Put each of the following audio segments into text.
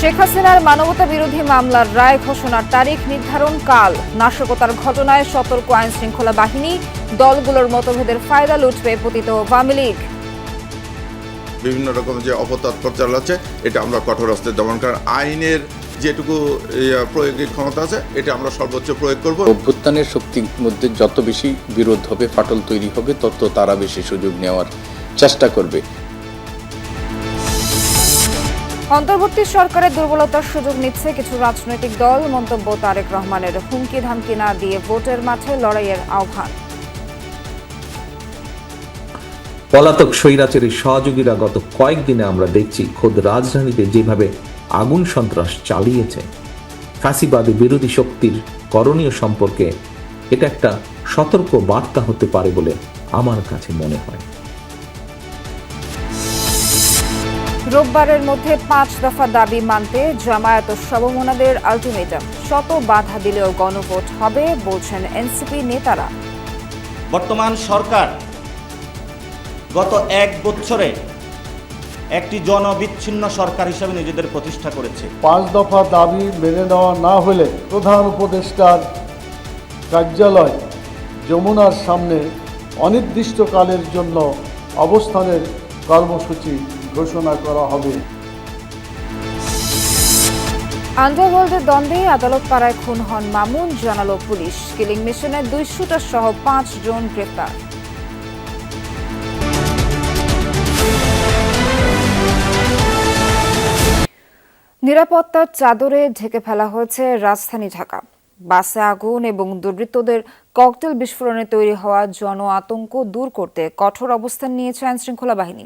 শেখ হাসিনার মানবতা বিরোধী মামলার রায় ঘোষণার তারিখ নির্ধারণ কাল। নাশকতার ঘটনায় সতর্ক আইন শৃঙ্খলা বাহিনী দলগুলোর মতভেদের ফায়দা লুটবে পতিত আওয়ামী লীগ। বিভিন্ন রকম যে অপতৎপর চালাচ্ছে এটা আমরা কঠোর হস্তে দমন কারণ আইনের যেটুকু ইয়া, প্রয়োগের ক্ষমতা আছে এটা আমরা সর্বোচ্চ প্রয়োগ করব। অভ্যুত্থানের শক্তির মধ্যে যত বেশি বিরোধ হবে ফাটল তৈরি হবে তত তারা বেশি সুযোগ নেওয়ার চেষ্টা করবে। অন্তর্বর্তী সরকারের দুর্বলতার সুযোগ নিচ্ছে কিছু রাজনৈতিক দল। মন্তব্য তারেক রহমানের হুমকি ধামকি না দিয়ে ভোটের মাঠে লড়াইয়ের আহ্বান। পলাতক স্বৈরাচারী সহযোগীরা গত কয়েকদিনে আমরা দেখছি খোদ রাজধানীতে যেভাবে আগুন সন্ত্রাস চালিয়েছে। ফাঁসিবাদী বিরোধী শক্তির করণীয় সম্পর্কে এটা একটা সতর্ক বার্তা হতে পারে বলে আমার কাছে মনে হয়। রোববারের মধ্যে পাঁচ দফা দাবি মানতে জামায়াত ও সমমনাদের আলটিমেটাম। শত বাধা দিলেও গণভোট হবে বলছেন এনসিপি নেতারা। বর্তমান সরকার গত এক বছরে একটি জনবিচ্ছিন্ন সরকার হিসাবে নিজেদের প্রতিষ্ঠা করেছে। পাঁচ দফা দাবি মেনে নেওয়া না হলে প্রধান উপদেষ্টার কার্যালয় যমুনার সামনে অনির্দিষ্টকালের জন্য অবস্থানের কর্মসূচি ঘোষণা করা হবে। আন্ডারওয়ার্ল্ডের দ্বন্দ্বে আদালত পাড়ায় খুন হন মামুন, জানালো পুলিশ। কিলিং মিশনে দুই শুটার সহ পাঁচ জন গ্রেফতার নিরাপত্তার চাদরে ঢেকে ফেলা হয়েছে রাজধানী ঢাকা। বাসে আগুন এবং দুর্বৃত্তদের ককটেল বিস্ফোরণে তৈরি হওয়া জন আতঙ্ক দূর করতে কঠোর অবস্থান নিয়েছে আইন শৃঙ্খলা বাহিনী।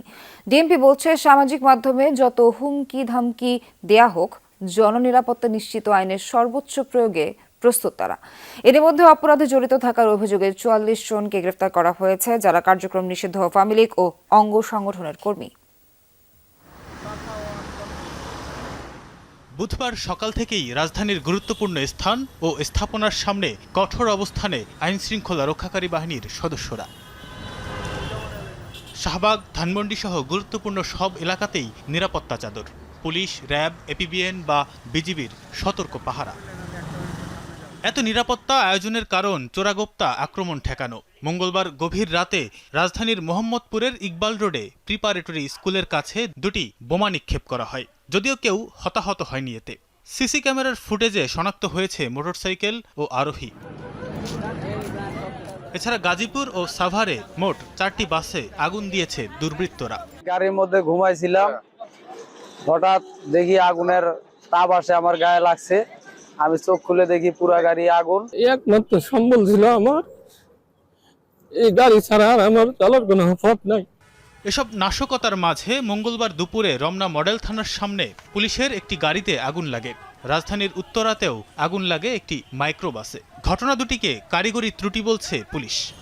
ডিএমপি বলছে, সামাজিক মাধ্যমে যত হুমকি ধামকি দেয়া হোক, জননিরাপত্তা নিশ্চিত আইনের সর্বোচ্চ প্রয়োগে প্রস্তুত তারা। এর মধ্যে অপরাধে জড়িত থাকার অভিযোগে চুয়াল্লিশ জনকে গ্রেফতার করা হয়েছে, যারা কার্যক্রম নিষিদ্ধ আওয়ামী ও অঙ্গ সংগঠনের কর্মী। বুধবার সকাল থেকেই রাজধানীর গুরুত্বপূর্ণ স্থান ও স্থাপনার সামনে কঠোর অবস্থানে আইন শৃঙ্খলা রক্ষাকারী বাহিনীর সদস্যরা। শাহবাগ, ধানমন্ডি সহ গুরুত্বপূর্ণ সব এলাকাতেই নিরাপত্তা চাদর, পুলিশ, র্যাব, এপিবিএন বা বিজিবির সতর্ক পাহারা। এত নিরাপত্তা আয়োজনের কারণ চোরাগোপ্তা আক্রমণ ঠেকানো। মঙ্গলবার গভীর রাতে রাজধানীর মোহাম্মদপুরের ইকবাল রোডে প্রিপারেটরি স্কুলের কাছে দুটি বোমা নিক্ষেপ করা হয়। যদিও কেউ হতাহত হয়নি এতে। সিসি ক্যামেরার ফুটেজে শনাক্ত হয়েছে মোটরসাইকেল ও আরোহী। এছাড়া গাজীপুর ও সাভারে মোট চারটি বাসে আগুন দিয়েছে দুর্বৃত্তরা। গাড়ির মধ্যে ঘুমাইছিলাম। হঠাৎ দেখি আগুনের তাপ আসে আমার গায়ে লাগছে। আমি চোখ খুলে দেখি পুরা গাড়ি আগুন। একমাত্র সম্বল ছিল আমার। এই গাড়ি ছাড়া আর আমার চলার কোনো পথ নাই। এসব নাশকতার মাঝে মঙ্গলবার দুপুরে রমনা মডেল থানার সামনে পুলিশের একটি গাড়িতে আগুন লাগে। রাজধানীর উত্তরাতেও আগুন লাগে একটি মাইক্রোবাসে। ঘটনা দুটিকে কারিগরি ত্রুটি বলছে পুলিশ।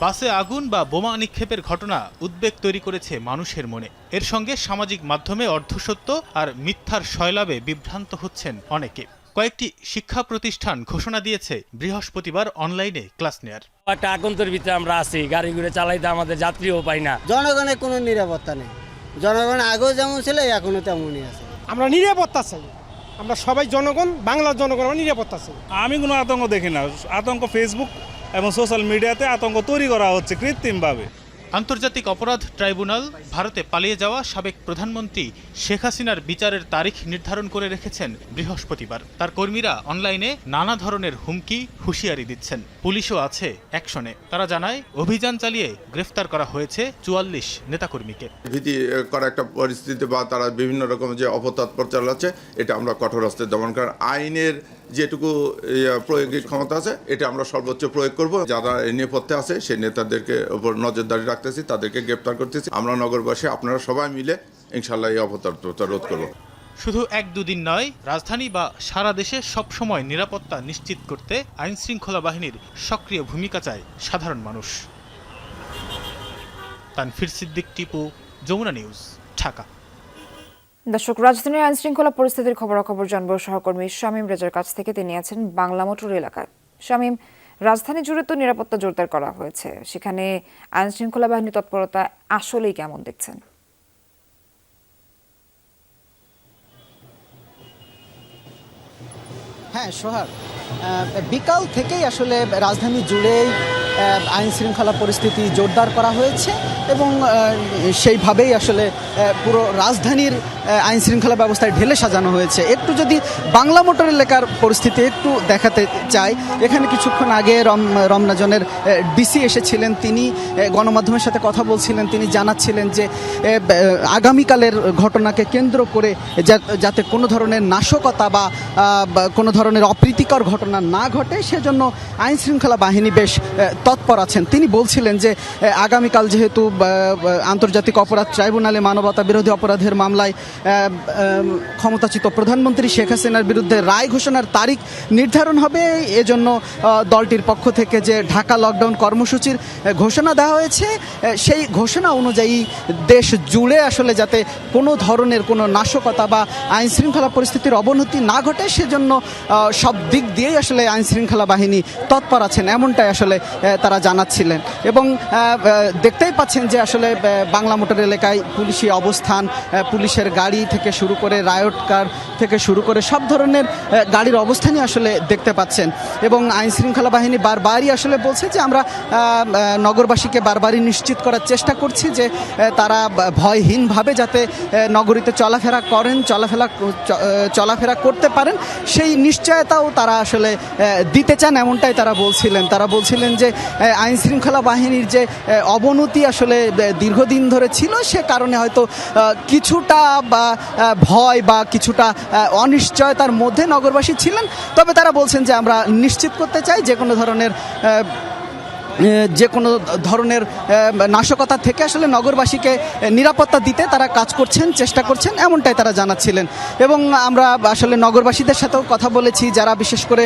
বাসে আগুন বা বোমা নিক্ষেপের ঘটনা উদ্বেগ তৈরি করেছে মানুষের মনে। এর সঙ্গে সামাজিক মাধ্যমে অর্ধসত্য আর মিথ্যার শয়লাভে বিভ্রান্ত হচ্ছেন অনেকে। কয়েকটি শিক্ষা প্রতিষ্ঠান ঘোষণা দিয়েছে বৃহস্পতিবার অনলাইনে ক্লাস নেয়ার। একটা আগন্তের ভিতরে আমরা আছি গাড়ি ঘুরে চালাইতে আমাদের যাত্রীও পাই না। জনগণের কোনো নিরাপত্তা নেই। জনগণ আগেও যেমন ছিল এখনও তেমনই আছে। আমরা নিরাপত্তা চাই। আমরা সবাই জনগণ বাংলার জনগণ আমরা নিরাপত্তা চাই। আমি কোনো আতঙ্ক দেখি না। আতঙ্ক ফেসবুক এবং সোশ্যাল মিডিয়াতে আতঙ্ক তৈরি করা হচ্ছে কৃত্রিমভাবে। আন্তর্জাতিক অপরাধ ট্রাইব্যুনাল ভারতে পালিয়ে যাওয়া সাবেক প্রধানমন্ত্রী শেখ হাসিনার বিচারের তারিখ নির্ধারণ করে রেখেছেন বৃহস্পতিবার। তার কর্মীরা অনলাইনে নানা ধরনের হুমকি, হুঁশিয়ারি দিচ্ছেন। পুলিশও আছে অ্যাকশনে তারা জানায়, অভিযান চালিয়ে গ্রেফতার করা হয়েছে চুয়াল্লিশ নেতাকর্মীকে। ভীতি করা একটা পরিস্থিতি বা তারা বিভিন্ন রকম যে অপতৎপর চালাচ্ছে, এটা আমরা কঠোর হস্তে দমন কারণ আইনের যেটুকু প্রয়োগের ক্ষমতা আছে, এটা আমরা সর্বোচ্চ প্রয়োগ করব। যারা নেপথ্যে আছে সেই নেতাদেরকে উপর নজরদারি রাখতেছি, তাদেরকে গ্রেপ্তার করতেছি। আমরা নগরবাসী, আপনারা সবাই মিলে ইনশাল্লাহ এই অপতৎপরতা রোধ করব। শুধু এক দুদিন নয়, রাজধানী বা সারা দেশে সবসময় নিরাপত্তা নিশ্চিত করতে আইন শৃঙ্খলা বাহিনীর সক্রিয় ভূমিকা চায় সাধারণ মানুষ। তানফির সিদ্দিক, টিপু, যমুনা নিউজ, ঢাকা। দর্শক, রাজধানীর আইনশৃঙ্খলা পরিস্থিতির খবরাখবর জানব সহকর্মী শামীম রেজার কাছ থেকে। তিনি আছেন বাংলা মোটর এলাকায় শামীম, রাজধানী জুড়ে তো নিরাপত্তা জোরদার করা হয়েছে। সেখানে আইনশৃঙ্খলা বাহিনী তৎপরতা আসলেই কেমন দেখছেন? হ্যাঁ সোহাগ বিকাল থেকেই আসলে রাজধানী জুড়েই আইন শৃঙ্খলা পরিস্থিতি জোরদার করা হয়েছে এবং সেইভাবেই আসলে পুরো রাজধানীর আইন শৃঙ্খলা ব্যবস্থায় ঢেলে সাজানো হয়েছে। একটু যদি বাংলা মোটর এলাকার পরিস্থিতি একটু দেখাতে চাই, এখানে কিছুক্ষণ আগে রম, রমনাজনের ডিসি এসেছিলেন তিনি গণমাধ্যমের সাথে কথা বলছিলেন, তিনি জানাচ্ছিলেন যে আগামীকালের ঘটনাকে কেন্দ্র করে যাতে কোনো ধরনের নাশকতা বা কোনো ধরনের অপ্রীতিকর ঘটনা না ঘটে, সেজন্য আইন শৃঙ্খলা বাহিনী বেশ তৎপর আছেন। তিনি বলছিলেন যে আগামীকাল যেহেতু আন্তর্জাতিক অপরাধ ট্রাইব্যুনালে মানবতা বিরোধী অপরাধের মামলায় ক্ষমতাচ্যুত প্রধানমন্ত্রী শেখ হাসিনার বিরুদ্ধে রায় ঘোষণার তারিখ নির্ধারণ হবে। এজন্য দলটির পক্ষ থেকে যে ঢাকা লকডাউন কর্মসূচির ঘোষণা দেওয়া হয়েছে সেই ঘোষণা অনুযায়ী দেশ জুড়ে আসলে যাতে কোনো ধরনের কোনো নাশকতা বা আইন শৃঙ্খলা পরিস্থিতির অবনতি না ঘটে, সেজন্য সব দিক দিয়েই আসলে আইন শৃঙ্খলা বাহিনী তৎপর আছেন, এমনটাই আসলে তারা জানাচ্ছিলেন। এবং দেখতেই পাচ্ছেন যে আসলে বাংলা মোটর এলাকায় পুলিশি অবস্থান পুলিশের গাড়ি থেকে শুরু করে রায়ট কার থেকে শুরু করে সব ধরনের গাড়ির অবস্থানই আসলে দেখতে পাচ্ছেন। এবং আইন শৃঙ্খলা বাহিনী বারবারই আসলে বলছে যে আমরা নগরবাসীকে বারবারই নিশ্চিত করার চেষ্টা করছি যে তারা ভয়হীনভাবে যাতে নগরীতে চলাফেরা করেন চলাফেরা চলাফেরা করতে পারেন। সেই নিশ্চয়তাও তারা আসলে আহ, দিতে চান এমনটাই তারা বলছিলেন। তারা বলছিলেন যে আইন শৃঙ্খলা বাহিনীর যে অবনতি আসলে দীর্ঘদিন ধরে ছিল সে কারণে হয়তো কিছুটা বা ভয় বা কিছুটা অনিশ্চয়তার মধ্যে নগরবাসী ছিলেন। তবে তারা বলছেন যে আমরা নিশ্চিত করতে চাই যে কোনো ধরনের যে কোনো ধরনের নাশকতা থেকে আসলে নগরবাসীকে নিরাপত্তা দিতে তারা কাজ করছেন, চেষ্টা করছেন, এমনটাই তারা জানাচ্ছিলেন। এবং আমরা আসলে নগরবাসীদের সাথেও কথা বলেছি, যারা বিশেষ করে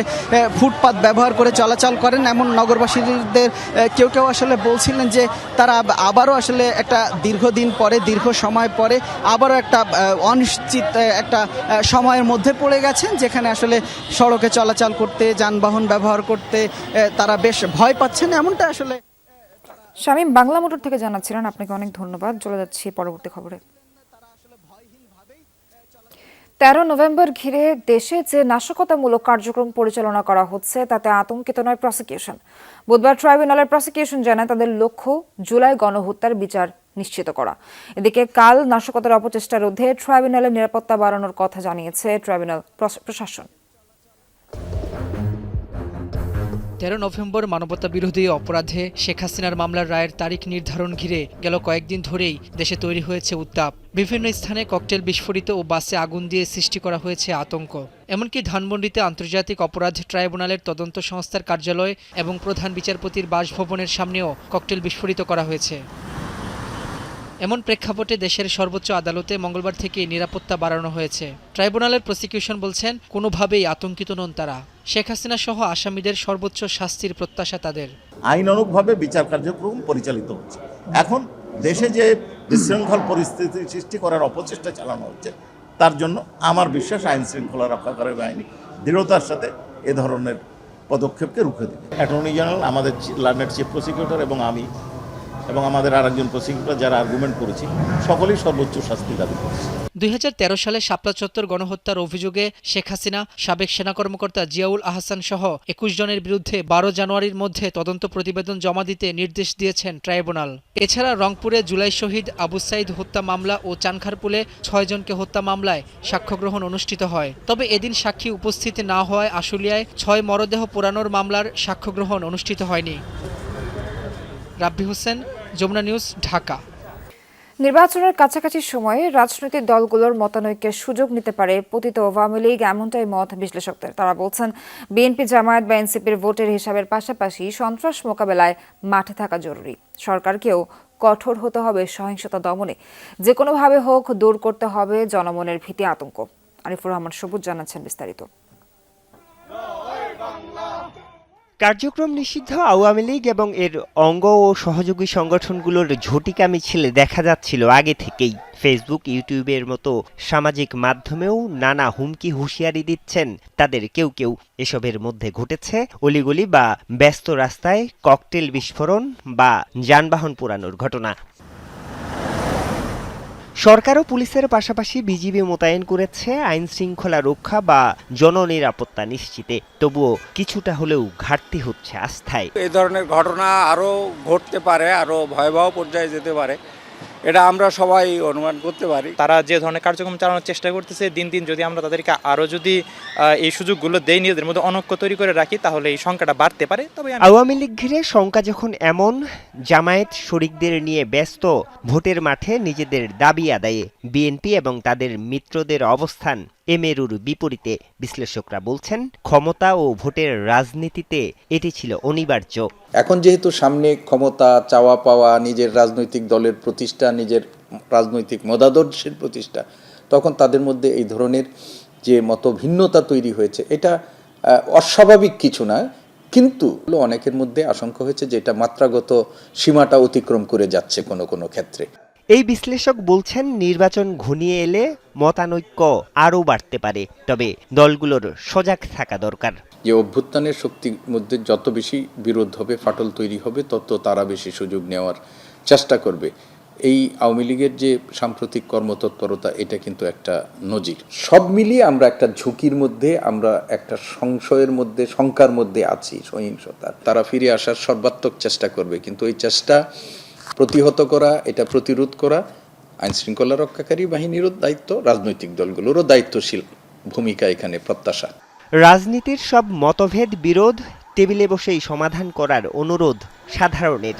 ফুটপাত ব্যবহার করে চলাচল করেন, এমন নগরবাসীদের কেউ কেউ আসলে বলছিলেন যে তারা আবারও আসলে একটা দীর্ঘদিন পরে, দীর্ঘ সময় পরে আবারও একটা অনিশ্চিত একটা সময়ের মধ্যে পড়ে গেছেন, যেখানে আসলে সড়কে চলাচল করতে, যানবাহন ব্যবহার করতে তারা বেশ ভয় পাচ্ছেন, এমনটা আসলে, শামীম, বাংলা মোটর থেকে জানাচ্ছিলেন, আপনাকে অনেক ধন্যবাদ। চলে যাচ্ছি পরবর্তী খবরে। তেরো নভেম্বর ঘিরে দেশে যে নাশকতামূলক কার্যক্রম পরিচালনা করা হচ্ছে, তাতে আতঙ্কিত নয় প্রসিকিউশন বুধবার ট্রাইব্যুনালের প্রসিকিউশন জানায় তাদের লক্ষ্য জুলাই গণহত্যার বিচার নিশ্চিত করা। এদিকে কাল নাশকতার অপচেষ্টা রোধে ট্রাইব্যুনালের নিরাপত্তা বাড়ানোর কথা জানিয়েছে ট্রাইব্যুনাল প্রশাসন। তেরো নভেম্বর মানবতা বিরোধী অপরাধে শেখ হাসিনার মামলার রায়ের তারিখ নির্ধারণ ঘিরে গেল কয়েকদিন ধরেই দেশে তৈরি হয়েছে উত্তাপ। বিভিন্ন স্থানে ককটেল বিস্ফোরিত ও বাসে আগুন দিয়ে সৃষ্টি করা হয়েছে আতঙ্ক। এমনকি ধানমন্ডিতে আন্তর্জাতিক অপরাধ ট্রাইব্যুনালের তদন্ত সংস্থার কার্যালয় এবং প্রধান বিচারপতির বাসভবনের সামনেও ককটেল বিস্ফোরিত করা হয়েছে। এমন প্রেক্ষাপটে দেশের সর্বোচ্চ আদালতে মঙ্গলবার থেকে নিরাপত্তা বাড়ানো হয়েছে। ট্রাইব্যুনালের প্রসিকিউশন বলছেন, কোনোভাবেই আতঙ্কিত নন তারা। শেখ হাসিনা সহ আসামিদের সর্বোচ্চ শাস্তির প্রত্যাশা তাদের। আইনানুগভাবে বিচার কার্যক্রম পরিচালিত হচ্ছে। এখন দেশে যে বিশৃঙ্খল পরিস্থিতি সৃষ্টি করার অপচেষ্টা চালানো হচ্ছে, তার জন্য আমার বিশ্বাস আইন শৃঙ্খলা রক্ষাকারী বাহিনী দৃঢ়তার সাথে এ ধরনের পদক্ষেপকে রুখে দেবে। অ্যাটর্নি জেনারেল, আমাদের লার্নেট চিফ প্রসিকিউটর এবং আমি এবং আমাদের আরেকজন প্রসিকিউটর যারা আর্গুমেন্ট করেছি, সকলেই সর্বোচ্চ শাস্তি দাবি করছে। দুই সালে শাপলা চত্বর গণহত্যার অভিযোগে শেখ হাসিনা, সাবেক সেনা কর্মকর্তা জিয়াউল আহসান সহ একুশ জনের বিরুদ্ধে বারো জানুয়ারির মধ্যে তদন্ত প্রতিবেদন জমা দিতে নির্দেশ দিয়েছেন ট্রাইব্যুনাল। এছাড়া রংপুরে জুলাই শহীদ আবু সাইদ হত্যা মামলা ও চানখারপুলে ছয়জনকে হত্যা মামলায় সাক্ষ্য গ্রহণ অনুষ্ঠিত হয়। তবে এদিন সাক্ষী উপস্থিত না হওয়ায় আশুলিয়ায় ছয় মরদেহ পোড়ানোর মামলার সাক্ষ্য গ্রহণ অনুষ্ঠিত হয়নি। রাব্বি হোসেন যমুনা নিউজ ঢাকা। নির্বাচনের কাছাকাছি সময়ে রাজনৈতিক দলগুলোর মতানৈক্যের সুযোগ নিতে পারে পতিত আওয়ামী লীগ এমনটাই মত বিশ্লেষকদের। তারা বলছেন বিএনপি জামায়াত বা এনসিপির ভোটের হিসাবের পাশাপাশি সন্ত্রাস মোকাবেলায় মাঠে থাকা জরুরি। সরকারকেও কঠোর হতে হবে সহিংসতা দমনে। যে কোনোভাবে হোক দূর করতে হবে জনমনের ভীতি আতঙ্ক। আরিফুর রহমান সবুজ জানাচ্ছেন বিস্তারিত। কার্যক্রম নিষিদ্ধ, আওয়ামী লীগ এবং এর অঙ্গ ও সহযোগী সংগঠনগুলোর ঝটিকা মিছিলে দেখা যাচ্ছিল আগে থেকেই। ফেসবুক ইউটিউবের মতো সামাজিক মাধ্যমেও নানা হুমকি হুঁশিয়ারি দিচ্ছেন তাদের কেউ কেউ। এসবের মধ্যে ঘটেছে অলিগলি বা ব্যস্ত রাস্তায় ককটেল বিস্ফোরণ বা যানবাহন পোড়ানোর ঘটনা। সরকার ও পুলিশের পাশাপাশি বিজিবি মোতায়েন করেছে আইন শৃঙ্খলা রক্ষা বা জননিরাপত্তা নিশ্চিতে। তবুও কিছুটা হলেও ঘাটতি হচ্ছে আস্থায়। এই ধরনের ঘটনা আরও ঘটতে পারে, আরও ভয়াবহ পর্যায়ে যেতে পারে। এটা আমরা সবাই অনুমান করতে পারি। তারা যে ধরনের কার্যক্রম চালানোর চেষ্টা করতেছে দিন দিন যদি আমরা তাদেরকে আরও যদি এই সুযোগগুলো দেই নিজেদের মধ্যে অনৈক্য তৈরি করে রাখি তাহলে এই সংখ্যাটা বাড়তে পারে। তবে আওয়ামী লীগ ঘিরে সংখ্যা যখন এমন জামায়াত শরিকদের নিয়ে ব্যস্ত ভোটের মাঠে নিজেদের দাবি আদায়ে বিএনপি এবং তাদের মিত্রদের অবস্থান এমেরুর বিপরীতে বিশ্লেষকরা বলছেন, ক্ষমতা ও ভোটের রাজনীতিতে এটি ছিল অনিবার্য। এখন যেহেতু সামনে ক্ষমতা, চাওয়া পাওয়া, নিজের রাজনৈতিক দলের প্রতিষ্ঠা, নিজের রাজনৈতিক মতাদর্শের প্রতিষ্ঠা, তখন তাদের মধ্যে এই ধরনের যে মতভিন্নতা তৈরি হয়েছে, এটা অস্বাভাবিক কিছু না কিন্তু অনেকের মধ্যে আশঙ্কা হয়েছে যে এটা মাত্রাগত সীমাটা অতিক্রম করে যাচ্ছে কোনো কোনো ক্ষেত্রে। এই বিশ্লেষক বলছেন, নির্বাচন ঘনিয়ে এলে মতানৈক্য আরও বাড়তে পারে, তবে দলগুলোর সজাগ থাকা দরকার। যে অভ্যুত্থানের শক্তির মধ্যে যত বেশি বিরোধ হবে, ফাটল তৈরি হবে, তত তারা বেশি সুযোগ নেওয়ার চেষ্টা করবে। এই আওয়ামী লীগের যে সাম্প্রতিক কর্মতৎপরতা, এটা কিন্তু একটা নজির। সব মিলিয়ে আমরা একটা ঝুঁকির মধ্যে, আমরা একটা সংশয়ের মধ্যে, শঙ্কার মধ্যে আছি সহিংসতার। তারা ফিরে আসার সর্বাত্মক চেষ্টা করবে, কিন্তু এই চেষ্টা প্রতিহত করা এটা প্রতিরোধ করা আইন শৃঙ্খলা রক্ষাকারী বাহিনীরও দায়িত্ব রাজনৈতিক দলগুলোরও দায়িত্বশীল ভূমিকা এখানে প্রত্যাশা। রাজনীতির সব মতভেদ বিরোধ টেবিলে বসেই সমাধান করার অনুরোধ সাধারণের।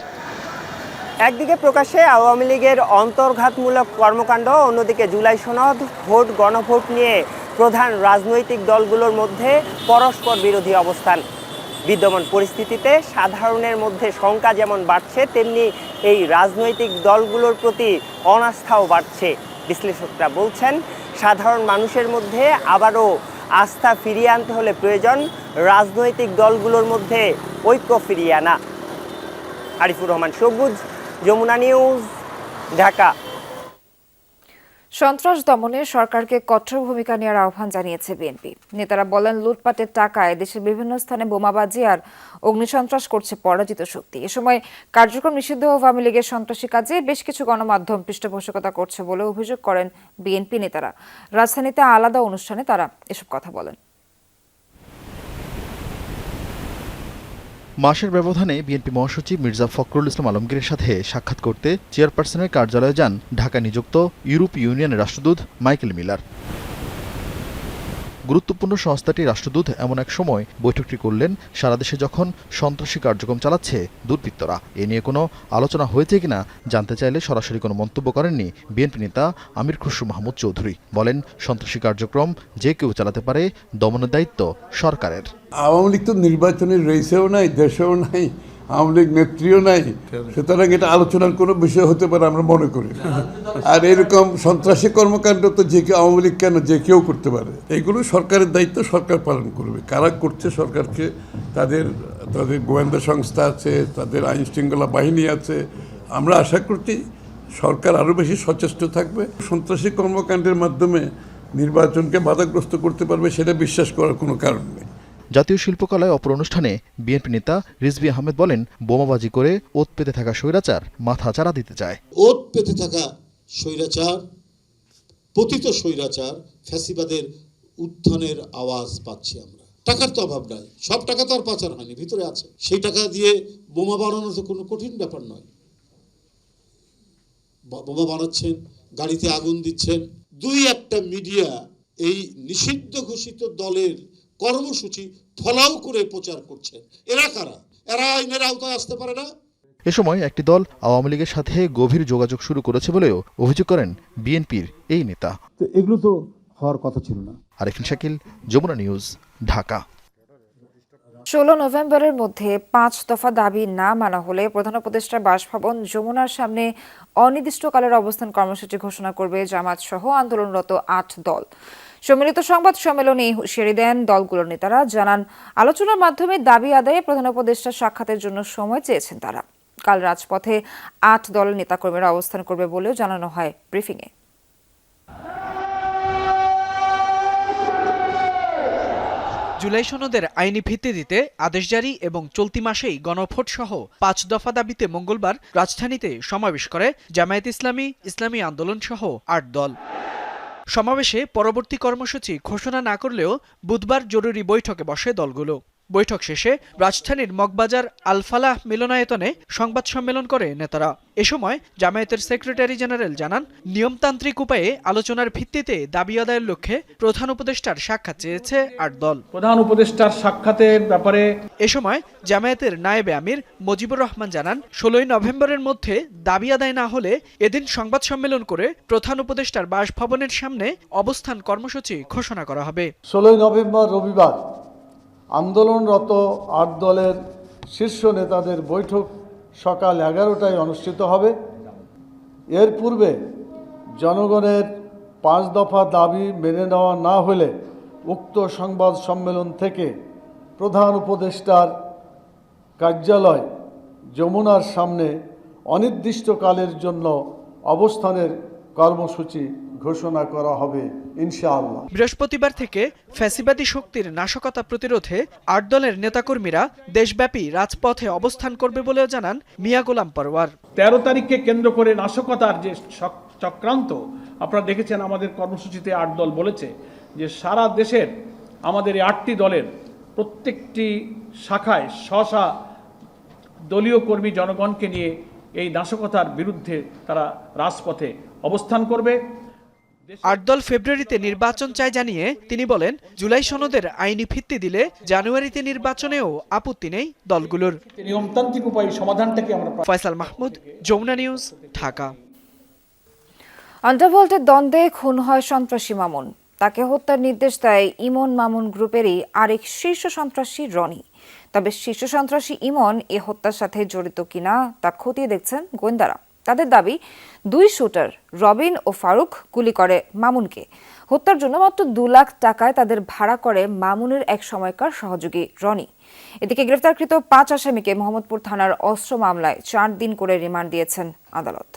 একদিকে প্রকাশ্যে আওয়ামী লীগের অন্তর্ঘাতমূলক কর্মকাণ্ড অন্যদিকে জুলাই সনদ ভোট গণভোট নিয়ে প্রধান রাজনৈতিক দলগুলোর মধ্যে পরস্পর বিরোধী অবস্থান। বিদ্যমান পরিস্থিতিতে সাধারণের মধ্যে শঙ্কা যেমন বাড়ছে, তেমনি এই রাজনৈতিক দলগুলোর প্রতি অনাস্থাও বাড়ছে, বিশ্লেষকরা বলছেন। সাধারণ মানুষের মধ্যে আবারও আস্থা ফিরিয়ে আনতে হলে প্রয়োজন রাজনৈতিক দলগুলোর মধ্যে ঐক্য ফিরিয়ে আনা। আরিফুর রহমান সবুজ, যমুনা নিউজ, ঢাকা। সন্ত্রাস দমনে সরকারকে কঠোর ভূমিকা নেওয়ার আহ্বান জানিয়েছে বিএনপি। নেতারা বলেন, লুটপাটের টাকায় দেশের বিভিন্ন স্থানে বোমাবাজি আর অগ্নিসন্ত্রাস করছে পরাজিত শক্তি। এ সময় কার্যক্রম নিষিদ্ধ আওয়ামী লীগের সন্ত্রাসী কাজে বেশ কিছু গণমাধ্যম পৃষ্ঠপোষকতা করছে বলে অভিযোগ করেন বিএনপি নেতারা। রাজধানীতে আলাদা অনুষ্ঠানে তারা এসব কথা বলেন। মাসের ব্যবধানে বিএনপি মহাসচিব মির্জা ফখরুল ইসলাম আলমগীরের সাথে সাক্ষাৎ করতে চেয়ারপারসনের কার্যালয়ে যান ঢাকা নিযুক্ত ইউরোপ ইউনিয়নের রাষ্ট্রদূত মাইকেল মিলার। গুরুত্বপূর্ণ সংস্থাটি রাষ্ট্রদূত এমন এক সময় বৈঠকটি করলেন সারা দেশে যখন সন্ত্রাসী কার্যক্রম চালাচ্ছে দুর্বৃত্তরা। এ নিয়ে কোনো আলোচনা হয়েছে কিনা জানতে চাইলে সরাসরি কোনো মন্তব্য করেননি বিএনপি নেতা আমির খুসরু মাহমুদ চৌধুরী। বলেন, সন্ত্রাসী কার্যক্রম যে কেউ চালাতে পারে দমনের দায়িত্ব সরকারের। আওয়ামী লীগ তো নির্বাচনের রেসেও নাই, দেশেও নাই আওয়ামী লীগ নেত্রীও নাই। সুতরাং এটা আলোচনার কোনো বিষয় হতে পারে আমরা মনে করি না। আর এরকম সন্ত্রাসী কর্মকাণ্ড তো যে কেউ আওয়ামী লীগ কেন যে কেউ করতে পারে? এইগুলো সরকারের দায়িত্ব সরকার পালন করবে। কারা করছে সরকারকে? তাদের তাদের গোয়েন্দা সংস্থা আছে তাদের আইন শৃঙ্খলা বাহিনী আছে। আমরা আশা করছি সরকার আরও বেশি সচেষ্ট থাকবে। সন্ত্রাসী কর্মকাণ্ডের মাধ্যমে নির্বাচনকে বাধাগ্রস্ত করতে পারবে সেটা বিশ্বাস করার কোনো কারণ নেই। জাতীয় শিল্পকলায় অপর অনুষ্ঠানে বিএনপি নেতা রিজবি আহমেদ বলেন, বোমাবাজি করে ওত পেতে থাকা স্বৈরাচার মাথা চারা দিতে চায়। ওত পেতে থাকা স্বৈরাচার, পতিত স্বৈরাচার, ফ্যাসিবাদের উত্থানের আওয়াজ পাচ্ছি আমরা। টাকার তো অভাব নাই, সব টাকা তো আর পাচার হয়নি, ভিতরে আছে। সেই টাকা দিয়ে বোমা বানানো তো কোনো কঠিন ব্যাপার নয়। বোমা বানাচ্ছেন, গাড়িতে আগুন দিচ্ছেন। দুই একটা মিডিয়া এই নিষিদ্ধ ঘোষিত দলের কর্মসূচি ফলাও করে প্রচার করছে। এরা কারা? এরা আইনের আওতায় আসতে পারে না? এ সময় একটি দল আওয়ামী লীগের সাথে গভীর যোগাযোগ শুরু করেছে বলেও অভিযোগ করেন বিএনপির এই নেতা। তো এগুলো তো হওয়ার কথা ছিল না। আরিফিন শাকিল যমুনা নিউজ ঢাকা। ষোলো নভেম্বরের মধ্যে পাঁচ দফা দাবি না মানা হলে প্রধান উপদেষ্টার বাসভবন যমুনার সামনে অনির্দিষ্টকালের অবস্থান কর্মসূচি ঘোষণা করবে জামাত সহ আন্দোলনরত আট দল। সম্মিলিত সংবাদ সম্মেলনে হুঁশিয়ারি দেন দলগুলোর নেতারা। জানান, আলোচনার মাধ্যমে দাবি আদায়ে প্রধান উপদেষ্টার সাক্ষাতের জন্য সময় চেয়েছেন তারা। কাল রাজপথে আট দলের নেতাকর্মীরা অবস্থান করবে বলেও জানানো হয় ব্রিফিংয়ে। জুলাই সনদের আইনি ভিত্তি দিতে আদেশ জারি এবং চলতি মাসেই গণভোট সহ পাঁচ দফা দাবিতে মঙ্গলবার রাজধানীতে সমাবেশ করে জামায়াত ইসলামী ইসলামী আন্দোলন সহ আট দল। সমাবেশে পরবর্তী কর্মসূচি ঘোষণা না করলেও বুধবার জরুরি বৈঠকে বসে দলগুলো। বৈঠক শেষে রাজধানীর মগবাজার আলফালাহ মিলনায়তনে সংবাদ সম্মেলন করে নেতারা। এ সময় জামায়াতের সেক্রেটারি জেনারেল জানান নিয়মতান্ত্রিক উপায়ে আলোচনার ভিত্তিতে দাবি আদায়ের লক্ষ্যে প্রধান উপদেষ্টার সাক্ষাৎ চেয়েছে আট দল। প্রধান উপদেষ্টার সাক্ষাতের ব্যাপারে এ সময় জামায়াতের নায়েবে আমির মুজিবুর রহমান জানান ষোলোই নভেম্বরের মধ্যে দাবি আদায় না হলে এদিন সংবাদ সম্মেলন করে প্রধান উপদেষ্টার বাসভবনের সামনে অবস্থান কর্মসূচি ঘোষণা করা হবে। ষোলোই নভেম্বর রবিবার আন্দোলনরত আট দলের শীর্ষ নেতাদের বৈঠক সকাল এগারোটায় অনুষ্ঠিত হবে। এর পূর্বে জনগণের পাঁচ দফা দাবি মেনে নেওয়া না হলে উক্ত সংবাদ সম্মেলন থেকে প্রধান উপদেষ্টার কার্যালয় যমুনার সামনে অনির্দিষ্টকালের জন্য অবস্থানের কর্মসূচি ঘোষণা করা হবে ইনশাআল্লাহ। বৃহস্পতিবার থেকে ফ্যাসিবাদী শক্তির নাশকতা প্রতিরোধে আট দলের নেতাকর্মীরা দেশব্যাপী রাজপথে অবস্থান করবে বলেও জানান মিয়া গোলাম পরওয়ার। তেরো তারিখকে কেন্দ্র করে নাশকতার যে চক- চক্রান্ত আপনারা দেখেছেন আমাদের কর্মসূচিতে আট দল বলেছে যে সারা দেশের আমাদের এই আটটি দলের প্রত্যেকটি শাখায় স্বশা দলীয় কর্মী জনগণকে নিয়ে এই নাশকতার বিরুদ্ধে তারা রাজপথে অবস্থান করবে। আট দল ফেব্রুয়ারিতে নির্বাচন চায় জানিয়ে তিনি বলেন জুলাই সনদের আইনি ভিত্তি দিলে জানুয়ারিতে নির্বাচনেও আপত্তি নেই দলগুলোর। নিয়মতান্ত্রিক উপায়ে সমাধানটাকে আমরা ফয়সাল মাহমুদ যমুনা নিউজ ঢাকা। আন্ডারওয়ার্ল্ডের দ্বন্দ্বে খুন হয় সন্ত্রাসী মামুন। তাকে হত্যার নির্দেশ দেয় ইমন মামুন গ্রুপেরই আরেক শীর্ষ সন্ত্রাসী রনি। তবে শীর্ষ সন্ত্রাসী ইমন এ হত্যার সাথে জড়িত কিনা তা খতিয়ে দেখছেন গোয়েন্দারা। তাদের দাবি, দুই শুটার, রবিন ও ফারুক, গুলি করে মামুনকে। হত্যার জন্য মাত্র দু লাখ টাকায় তাদের ভাড়া করে মামুনের এক সময়কার সহযোগী রনি। এদিকে গ্রেফতারকৃত পাঁচ আসামিকে মোহাম্মদপুর থানার অস্ত্র মামলায় চার দিন করে রিমান্ড দিয়েছেন আদালত।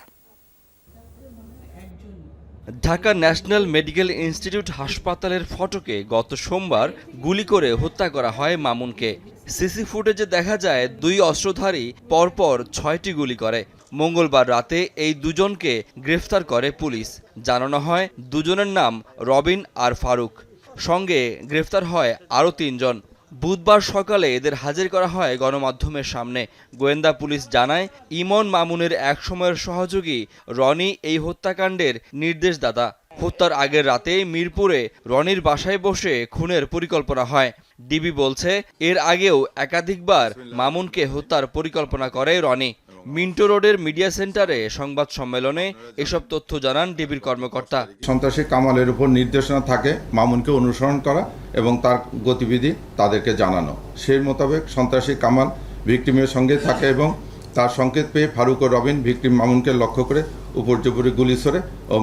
ঢাকা ন্যাশনাল মেডিকেল ইনস্টিটিউট হাসপাতালের ফটকে গত সোমবার গুলি করে হত্যা করা হয় মামুনকে। সিসি ফুটেজে দেখা যায়, দুই অস্ত্রধারী পরপর ছয়টি গুলি করে। মঙ্গলবার রাতে এই দুজনকে গ্রেফতার করে পুলিশ। জানানো হয়, দুজনের নাম রবিন আর ফারুক। সঙ্গে গ্রেফতার হয় আরও তিনজন। বুধবার সকালে এদের হাজির করা হয় গণমাধ্যমের সামনে। গোয়েন্দা পুলিশ জানায়, ইমন মামুনের একসময়ের সহযোগী রনি এই হত্যাকাণ্ডের নির্দেশদাতা। হত্যার আগের রাতে মিরপুরে রনির বাসায় বসে খুনের পরিকল্পনা হয়। ডিবি বলছে, এর আগেও একাধিকবার মামুনকে হত্যার পরিকল্পনা করে রনি। মিন্টো রোডের মিডিয়া সেন্টারে সংবাদ সম্মেলনে এসব তথ্য জানান ডিবির কর্মকর্তা। সন্ত্রাসী কামালের উপর নির্দেশনা থাকে মামুনকে অনুসরণ করা এবং তার গতিবিধি তাদেরকে জানানো। সেই মোতাবেক সন্ত্রাসী কামাল ভিকটিমের সঙ্গে থাকে এবং তার সংকেত পেয়ে ফারুক ও রবিন ভিক্টিম মামুনকে লক্ষ্য করে উপর্যুপরি গুলি ছড়ে ও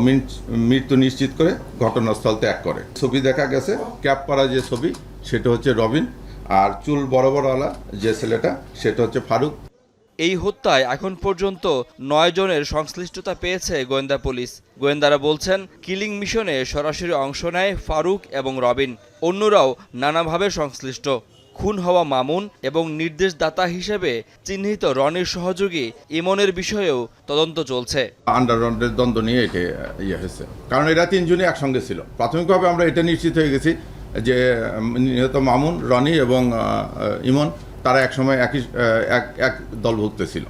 মৃত্যু নিশ্চিত করে ঘটনাস্থল ত্যাগ করে। ছবি দেখা গেছে ক্যাপ করা যে ছবি, সেটা হচ্ছে রবিন। আর চুল বড় বড়ওয়ালা যে ছেলেটা, সেটা হচ্ছে ফারুক। এই হত্যায় এখন পর্যন্ত নয় জনের সংশ্লিষ্টতা পেয়েছে গোয়েন্দা পুলিশ। গোয়েন্দারা বলছেন, কিলিং মিশনে সরাসরি অংশ নেয় ফারুক এবং রবিন। অন্যরাও নানাভাবে সংশ্লিষ্ট। খুন হওয়া মামুন এবং নির্দেশদাতা হিসেবে চিহ্নিত রনির সহযোগী ইমনের বিষয়েও তদন্ত চলছে। আন্ডারগ্রাউন্ডের দ্বন্দ্ব নিয়ে এটা ইয়ে হয়েছে। কারণ এরা তিনজনই একসঙ্গে ছিল। প্রাথমিকভাবে আমরা এটা নিশ্চিত হয়ে গেছি যে নিহত মামুন, রনি এবং ইমন তারা একসময় একই এক এক দলভুক্ত ছিল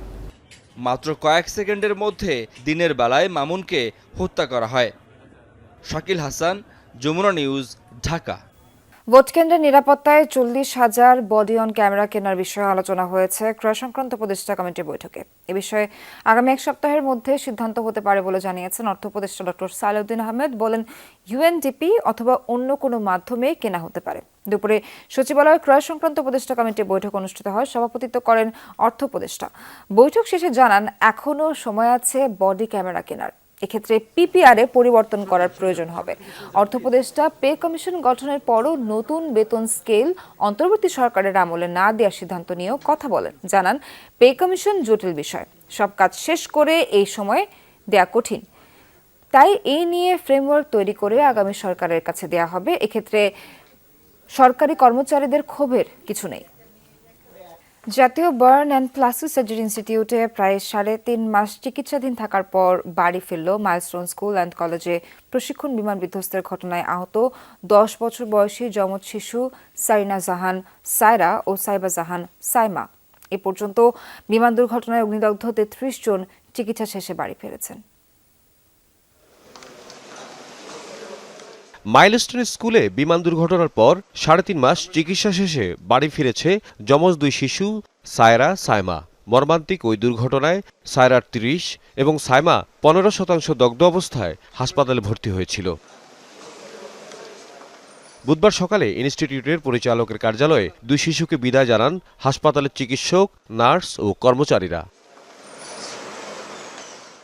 মাত্র কয়েক সেকেন্ডের মধ্যে দিনের বেলায় মামুনকে হত্যা করা হয়। শাকিল হাসান, যমুনা নিউজ, ঢাকা। ভোট কেন্দ্রের নিরাপত্তায় চল্লিশ হাজার বডি অন ক্যামেরা কেনার বিষয়ে আলোচনা হয়েছে ক্রয় সংক্রান্ত উপদেষ্টা কমিটির বৈঠকে। এ বিষয়ে আগামী এক সপ্তাহের মধ্যে সিদ্ধান্ত হতে পারে বলে জানিয়েছেন অর্থ উপদেষ্টা ডক্টর সালাউদ্দিন আহমেদ। বলেন, ইউএনডিপি অথবা অন্য কোনো মাধ্যমে কেনা হতে পারে। দুপুরে সচিবালয়ে ক্রয় সংক্রান্ত উপদেষ্টা কমিটির বৈঠক অনুষ্ঠিত হয়। সভাপতিত্ব করেন অর্থ উপদেষ্টা। বৈঠক শেষে জানান এখনও সময় আছে বডি ক্যামেরা কেনার। এক্ষেত্রে পিপিআরে পরিবর্তন করার প্রয়োজন হবে। অর্থ উপদেষ্টা পে কমিশন গঠনের পরও নতুন বেতন স্কেল অন্তর্বর্তী সরকারের আমলে না দেওয়ার সিদ্ধান্ত নিয়েও কথা বলেন। জানান, পে কমিশন জটিল বিষয়। সব কাজ শেষ করে এই সময় দেয়া কঠিন। তাই এই নিয়ে ফ্রেমওয়ার্ক তৈরি করে আগামী সরকারের কাছে দেয়া হবে। এক্ষেত্রে সরকারি কর্মচারীদের ক্ষোভের কিছু নেই। জাতীয় বার্ন অ্যান্ড প্লাস্টিক সার্জারি ইনস্টিটিউটে প্রায় সাড়ে তিন মাস চিকিৎসাধীন থাকার পর বাড়ি ফিরল মাইলস্টোন স্কুল অ্যান্ড কলেজে। প্রশিক্ষণ বিমান বিধ্বস্তের ঘটনায় আহত দশ বছর বয়সী যমজ শিশু সারিনা জাহান, সায়রা ও সাইবা জাহান, সাইমা। এ পর্যন্ত বিমান দুর্ঘটনায় অগ্নিদগ্ধ তেত্রিশ জন চিকিৎসা শেষে বাড়ি ফিরেছেন। মাইলস্টোন স্কুলে বিমান দুর্ঘটনার পর সাড়ে তিন মাস চিকিৎসা শেষে বাড়ি ফিরেছে যমজ দুই শিশু, সায়রা, সায়মা। মর্মান্তিক ওই দুর্ঘটনায় সায়রার তিরিশ এবং সায়মা পনেরো শতাংশ দগ্ধ অবস্থায় হাসপাতালে ভর্তি হয়েছিল। বুধবার সকালে ইনস্টিটিউটের পরিচালকের কার্যালয়ে দুই শিশুকে বিদায় জানান হাসপাতালের চিকিৎসক, নার্স ও কর্মচারীরা।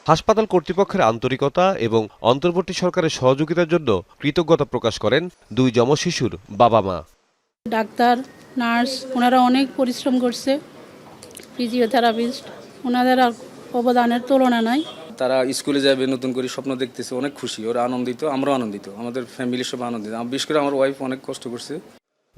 হাসপাতাল কর্তৃপক্ষের আন্তরিকতা এবং অন্তর্বর্তী সরকারের সহযোগিতার জন্য কৃতজ্ঞতা প্রকাশ করেন দুই যম শিশুর বাবা মা। ডাক্তার নার্স ওনারা অনেক পরিশ্রম করছে ফিজিওথেরাপিস্ট ওনাদের আর অবদানের তুলনা নাই। তারা স্কুলে যাবে নতুন করে স্বপ্ন দেখতেছে অনেক খুশি ওরা আনন্দিত আমরাও আনন্দিত আমাদের ফ্যামিলির সব আনন্দিত। আম- বিশেষ করে আমার ওয়াইফ অনেক কষ্ট করছে।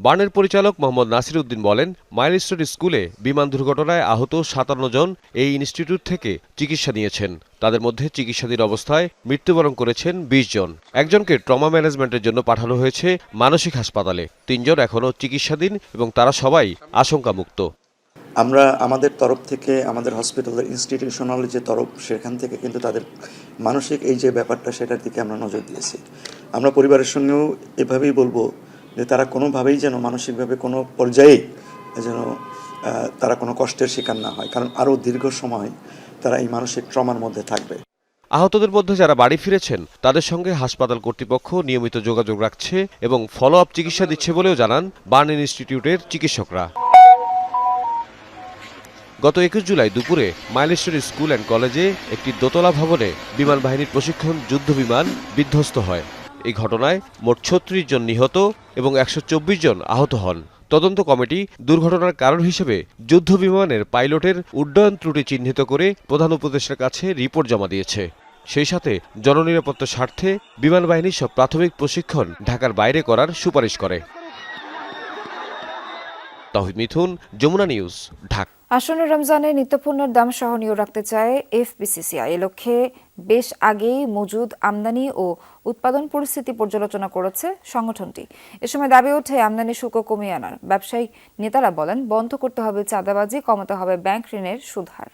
বার্নের পরিচালক মোহাম্মদ নাসির উদ্দিন বলেন মাইলস্টোন স্কুলে বিমান দুর্ঘটনায় আহত সাতান্ন জন এই ইনস্টিটিউট থেকে চিকিৎসা নিয়েছেন। তাদের মধ্যে চিকিৎসাধীন অবস্থায় মৃত্যুবরণ করেছেন বিশ জন। একজনকে ট্রমা ম্যানেজমেন্টের জন্য পাঠানো হয়েছে মানসিক হাসপাতালে। তিনজন এখনও চিকিৎসাধীন এবং তারা সবাই আশঙ্কামুক্ত। আমরা আমাদের তরফ থেকে, আমাদের হসপিটালের ইনস্টিটিউশনাল যে তরফ, সেখান থেকে কিন্তু তাদের মানসিক এই যে ব্যাপারটা, সেটার দিকে আমরা নজর দিয়েছি। আমরা পরিবারের সঙ্গেও এভাবেই বলব যে তারা কোনোভাবেই যেন মানসিকভাবে কোনো পর্যায়ে যেন তারা কোনো কষ্টের শিকার না হয়। কারণ আরও দীর্ঘ সময় তারা এই মানসিক ট্রমার মধ্যে থাকবে। আহতদের মধ্যে যারা বাড়ি ফিরেছেন, তাদের সঙ্গে হাসপাতাল কর্তৃপক্ষ নিয়মিত যোগাযোগ রাখছে এবং ফলো আপ চিকিৎসা দিচ্ছে বলেও জানান বার্ন ইনস্টিটিউটের চিকিৎসকরা। গত একুশ জুলাই দুপুরে মাইলস্টোন স্কুল অ্যান্ড কলেজে একটি দোতলা ভবনে বিমান বাহিনীর প্রশিক্ষণ, যুদ্ধ বিমান বিধ্বস্ত হয়। এই ঘটনায় মোট ছত্রিশ জন নিহত এবং একশো চব্বিশ জন আহত হন। তদন্ত কমিটি দুর্ঘটনার কারণ হিসেবে যুদ্ধ বিমানের পাইলটের উড্ডয়ন ত্রুটি চিহ্নিত করে প্রধান উপদেষ্টার কাছে রিপোর্ট জমা দিয়েছে। সেই সাথে জননিরাপত্তার স্বার্থে বিমান বাহিনীর সব প্রাথমিক প্রশিক্ষণ ঢাকার বাইরে করার সুপারিশ করে। তহিদ মিথুন, যমুনা নিউজ, ঢাকা। আসন্ন রমজানে নিত্যপণ্যের দাম সহনীয় রাখতে চায় এফবিসিসিআই। এ লক্ষ্যে বেশ আগেই মজুদ আমদানি ও উৎপাদন পরিস্থিতি পর্যালোচনা করেছে সংগঠনটি। এ সময় দাবি ওঠে, আমদানি শুল্ক কমিয়ে আনার। ব্যবসায়ী নেতারা বলেন, বন্ধ করতে হবে চাঁদাবাজি, কমাতে হবে ব্যাংক ঋণের সুদহার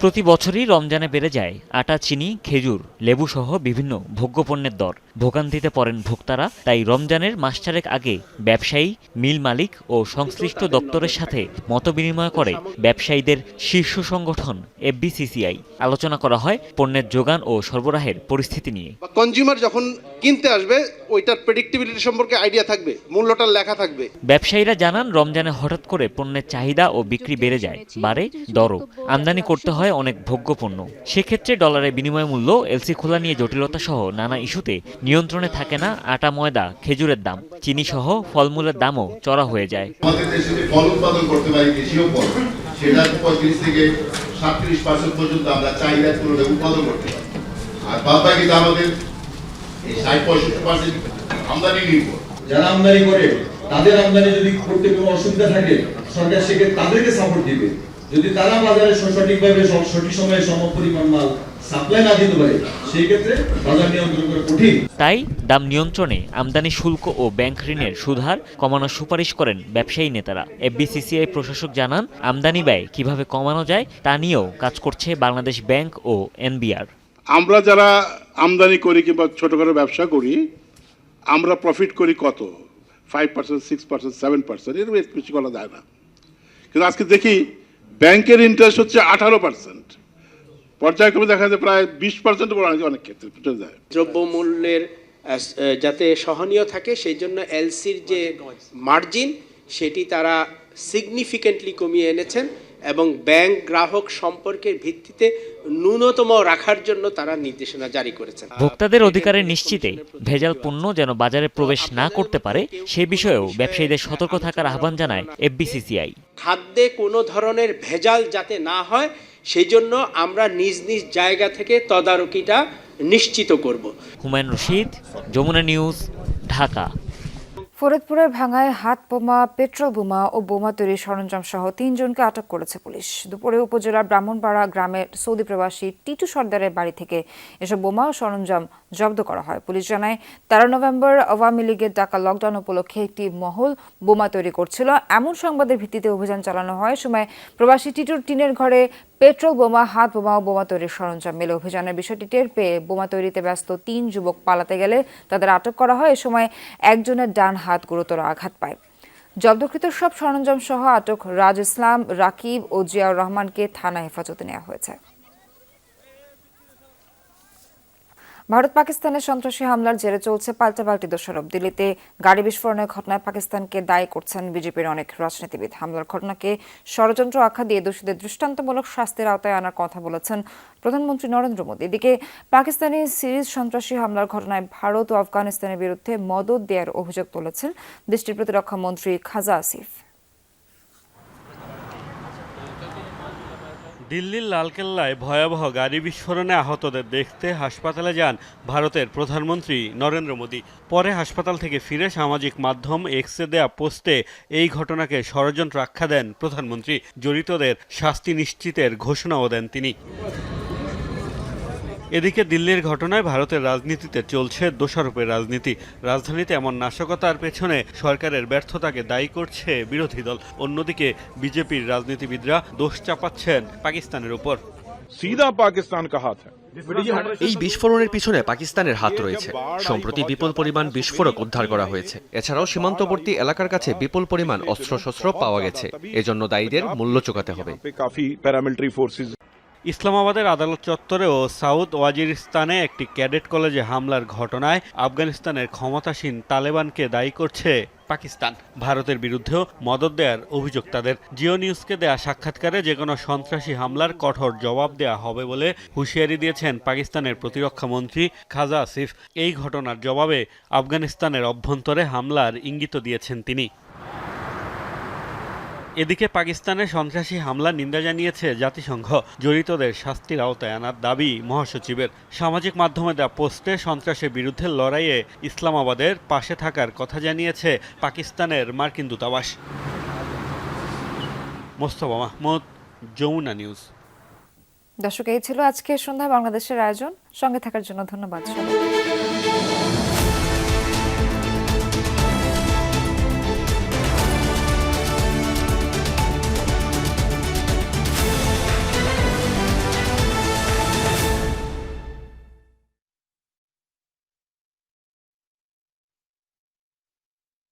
প্রতি বছরই রমজানে বেড়ে যায় আটা চিনি খেজুর লেবু সহ বিভিন্ন ভোগ্যপণ্যের দর। ভোগান্তিতে পড়েন ভোক্তারা তাই রমজানের মাস চারেক আগে ব্যবসায়ী মিল মালিক ও সংশ্লিষ্ট দপ্তরের সাথে মতবিনিময় করে ব্যবসায়ীদের শীর্ষ সংগঠন এফবিসিসিআই। আলোচনা করা হয় পণ্যের যোগান ও সরবরাহের পরিস্থিতি নিয়ে। কনজিউমার যখন কিনতে আসবে ওইটার প্রেডিক্টিবিলিটি সম্পর্কে আইডিয়া থাকবে মূল্যটা লেখা থাকবে। ব্যবসায়ীরা জানান রমজানে হঠাৎ করে পণ্যের চাহিদা ও বিক্রি বেড়ে যায় বাড়ে দরও। আমদানি করতে হয় অনেক ভোগ্যপণ্য। সেক্ষেত্রে ডলারের বিনিময় মূল্য এলসি খোলা নিয়ে জটিলতা সহ নানা ইস্যুতে নিয়ন্ত্রণে থাকে না আটা ময়দা খেজুরের দাম। চিনি সহ ফলমূলের দামও চড়া হয়ে যায়। আমাদের দেশে যে ফল উৎপাদন করতে পারি দেশীয় ফল সেটা পঁয়ত্রিশ থেকে সাতত্রিশ পার্সেন্ট পর্যন্ত আমরা চাহিদার তুলনায় উৎপাদন করতে পারি। আর বাদ আমাদের এই ষাট পঁয়ষট্টি পার্সেন্ট আমদানি নির্ভর যারা আমদানি করে তাদের আমদানি যদি করতে কোনো অসুবিধা থাকে সরকার সেক্ষেত্রে তাদেরকে সাপোর্ট দিবে। যদি তারা বাজারে সঠিকভাবে সঠিক সময়ে সম পরিমাণ মাল সাপ্লাই না দিতে পারে সেই ক্ষেত্রে বাজার নিয়ন্ত্রণ করা কঠিন। তাই দাম নিয়ন্ত্রণে আমদানি শুল্ক ও ব্যাংক ঋণের সুদহার কমানোর সুপারিশ করেন ব্যবসায়ী নেতারা। এফবিসিসিআই প্রশাসক জানান আমদানি ব্যয় কীভাবে কমানো যায় তা নিয়েও কাজ করছে বাংলাদেশ ব্যাংক ও এনবিআর। আমরা যারা আমদানি করি কিংবা ছোটখাটো ব্যবসা করি আমরা প্রফিট করি কত? Five percent six percent seven percent এর বেশি করা যায় না। কিন্তু আজকে দেখি ব্যাংকের ইন্টারেস্ট হচ্ছে আঠারো পার্সেন্ট পর্যায়ক্রমে দেখা যায় প্রায় বিশ পার্সেন্ট অনেক ক্ষেত্রে চলে যায়। দ্রব্যমূল্যের যাতে সহনীয় থাকে সেই জন্য এলসির যে মার্জিন সেটি তারা সিগনিফিকেন্টলি কমিয়ে এনেছেন এবং ব্যাংক গ্রাহক সম্পর্কের ভিত্তিতে ন্যূনতম রাখার জন্য তারা নির্দেশনা জারি করেছেন। ভোক্তাদের অধিকারের নিশ্চিতে ভেজাল পণ্য যেন বাজারে প্রবেশ না করতে পারে সে বিষয়েও ব্যবসায়ীদের সতর্ক থাকার আহ্বান জানায় এফবিসিসিআই। খাদ্যে কোনো ধরনের ভেজাল যাতে না হয় সেই জন্য আমরা নিজ নিজ জায়গা থেকে তদারকিটা নিশ্চিত করব। হুমায়ুন রশিদ যমুনা নিউজ ঢাকা। ফরিদপুরের ভাঙায় হাত, বোমা, পেট্রোল বোমা ও বোমা তৈরির সরঞ্জাম সহ তিনজনকে আটক করেছে পুলিশ। দুপুরে উপজেলার ব্রাহ্মণপাড়া গ্রামের সৌদি প্রবাসী টিটু সর্দারের বাড়ি থেকে এসব বোমা ও সরঞ্জাম জব্দ করা হয়। পুলিশ জানায়, তেরো নভেম্বর আওয়ামী লীগের ডাকা লকডাউন উপলক্ষে একটি মহল বোমা তৈরি করছিল। এমন সংবাদের ভিত্তিতে অভিযান চালানো হয়। সময় প্রবাসী টিটুর টিনের ঘরে পেট্রোল বোমা, হাত বোমা ও বোমা তৈরির সরঞ্জাম মেলে। অভিযানের বিষয়টি টের পেয়ে বোমা তৈরিতে ব্যস্ত তিন যুবক পালাতে গেলে তাদের আটক করা হয়। এ সময় একজনের ডান হাত গুরুতর আঘাত পায়। জব্দকৃত সব সরঞ্জাম সহ আটক রাজ ইসলাম, রাকিব ও জিয়াউর রহমানকে থানা হেফাজতে নেওয়া হয়েছে। ভারত পাকিস্তানের সন্ত্রাসী হামলার জেরে চলছে পাল্টাপাল্টি দোষারোপ। দিল্লিতে গাড়ি বিস্ফোরণের ঘটনায় পাকিস্তানকে দায়ী করছেন বিজেপির অনেক রাজনীতিবিদ। হামলার ঘটনাকে ষড়যন্ত্র আখ্যা দিয়ে দোষীদের দৃষ্টান্তমূলক শাস্তির আওতায় আনার কথা বলেছেন প্রধানমন্ত্রী নরেন্দ্র মোদী। এদিকে পাকিস্তানি সিরিজ সন্ত্রাসী হামলার ঘটনায় ভারত ও আফগানিস্তানের বিরুদ্ধে মদত দেওয়ার অভিযোগ তুলেছেন দেশটির প্রতিরক্ষা মন্ত্রী খাজা আসিফ। দিল্লির লালকেল্লায় ভয়াবহ গাড়ি বিস্ফোরণে আহতদের দেখতে হাসপাতালে যান ভারতের প্রধানমন্ত্রী নরেন্দ্র মোদী। পরে হাসপাতাল থেকে ফিরে সামাজিক মাধ্যম এক্সে দেয়া পোস্টে এই ঘটনাকে ষড়যন্ত্র আখ্যা দেন প্রধানমন্ত্রী। জড়িতদের শাস্তি নিশ্চিতের ঘোষণাও দেন তিনি। এদিকে দিল্লির ঘটনায় ভারতের রাজনীতিতে চলছে দোষারোপের রাজনীতি। রাজধানীতে এমন নাশকতার পেছনে সরকারের ব্যর্থতাকে দায়ী করছে বিরোধী দল। অন্যদিকে বিজেপির রাজনীতিবিদরা দোষ চাপাচ্ছেন পাকিস্তানের উপর। সিধা পাকিস্তান হাত এই বিস্ফোরণের পিছনে পাকিস্তানের হাত রয়েছে। সম্প্রতি বিপুল পরিমাণ বিস্ফোরক উদ্ধার করা হয়েছে। এছাড়াও সীমান্তবর্তী এলাকার কাছে বিপুল পরিমাণ অস্ত্রশস্ত্র পাওয়া গেছে। এজন্য দায়ীদের মূল্য চোকাতে হবে। ইসলামাবাদের আদালত চত্বরে ও সাউথ ওয়াজিরিস্তানে একটি ক্যাডেট কলেজে হামলার ঘটনায় আফগানিস্তানের ক্ষমতাসীন তালেবানকে দায়ী করছে পাকিস্তান। ভারতের বিরুদ্ধেও মদত দেওয়ার অভিযোগ তাদের। জিও নিউজকে দেয়া সাক্ষাৎকারে যে কোনো সন্ত্রাসী হামলার কঠোর জবাব দেয়া হবে বলে হুঁশিয়ারি দিয়েছেন পাকিস্তানের প্রতিরক্ষা মন্ত্রী খাজা আসিফ। এই ঘটনার জবাবে আফগানিস্তানের অভ্যন্তরে হামলার ইঙ্গিত দিয়েছেন তিনি। এদিকে পাকিস্তানের সন্ত্রাসী হামলা নিন্দা জানিয়েছে জাতিসংঘ। জড়িতদের শাস্তির আওতায় আনার দাবি মহাসচিবের। সামাজিক মাধ্যমে দেওয়া পোস্টে সন্ত্রাসের বিরুদ্ধে লড়াইয়ে ইসলামাবাদের পাশে থাকার কথা জানিয়েছে পাকিস্তানের মার্কিন দূতাবাস। মোস্তফা মাহমুদ, যমুনা নিউজ। দর্শক, এই ছিল আজকে সন্ধ্যা বাংলাদেশের আয়োজন। সঙ্গে থাকার জন্য ধন্যবাদ সবাইকে।